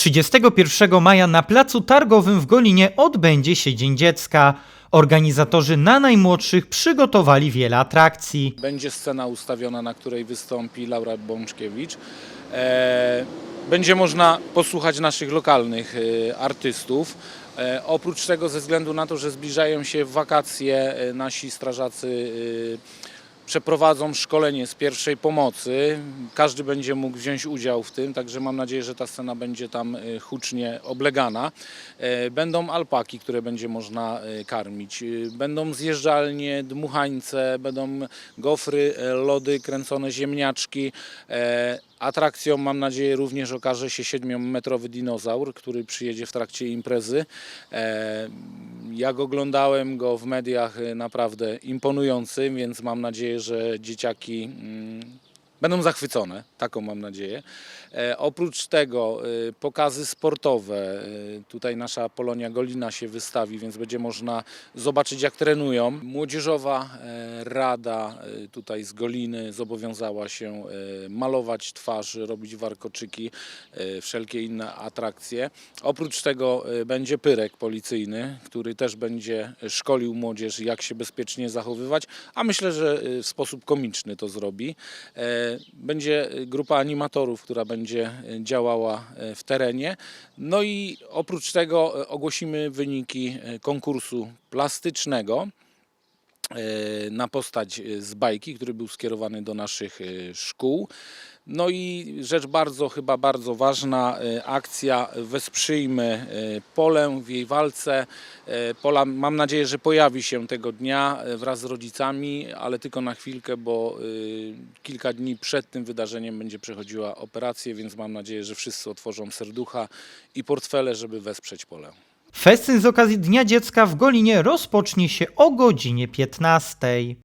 31 maja na placu targowym w Golinie odbędzie się Dzień Dziecka. Organizatorzy na najmłodszych przygotowali wiele atrakcji. Będzie scena ustawiona, na której wystąpi Laura Bączkiewicz. E, Będzie można posłuchać naszych lokalnych e, artystów. E, Oprócz tego, ze względu na to, że zbliżają się wakacje, nasi strażacy przeprowadzą szkolenie z pierwszej pomocy. Każdy będzie mógł wziąć udział w tym, także mam nadzieję, że ta scena będzie tam e, hucznie oblegana. E, Będą alpaki, które będzie można e, karmić. E, Będą zjeżdżalnie, dmuchańce, będą gofry, e, lody, kręcone ziemniaczki. E, Atrakcją, mam nadzieję, również okaże się 7-metrowy dinozaur, który przyjedzie w trakcie imprezy. Jak oglądałem go w mediach, e, naprawdę imponujący, więc mam nadzieję, że dzieciaki mm, będą zachwycone. Taką mam nadzieję. E, Oprócz tego e, pokazy sportowe. E, Tutaj nasza Polonia Golina się wystawi, więc będzie można zobaczyć jak trenują. Młodzieżowa Rada tutaj z Goliny zobowiązała się malować twarz, robić warkoczyki, wszelkie inne atrakcje. Oprócz tego będzie pyrek policyjny, który też będzie szkolił młodzież jak się bezpiecznie zachowywać, a myślę, że w sposób komiczny to zrobi. Będzie grupa animatorów, która będzie e, działała e, w terenie. No i oprócz tego e, ogłosimy wyniki konkursu plastycznego na postać e, z bajki, który był skierowany do naszych e, szkół. No i rzecz bardzo, chyba bardzo ważna, e, akcja Wesprzyjmy e, Polę w jej walce. E, Pola mam nadzieję, że pojawi się tego dnia e, wraz z rodzicami, ale tylko na chwilkę, bo e, kilka dni przed tym wydarzeniem będzie przechodziła operację, więc mam nadzieję, że wszyscy otworzą serducha i portfele, żeby wesprzeć Polę. Festyn z okazji Dnia Dziecka w Golinie rozpocznie się o godzinie 15.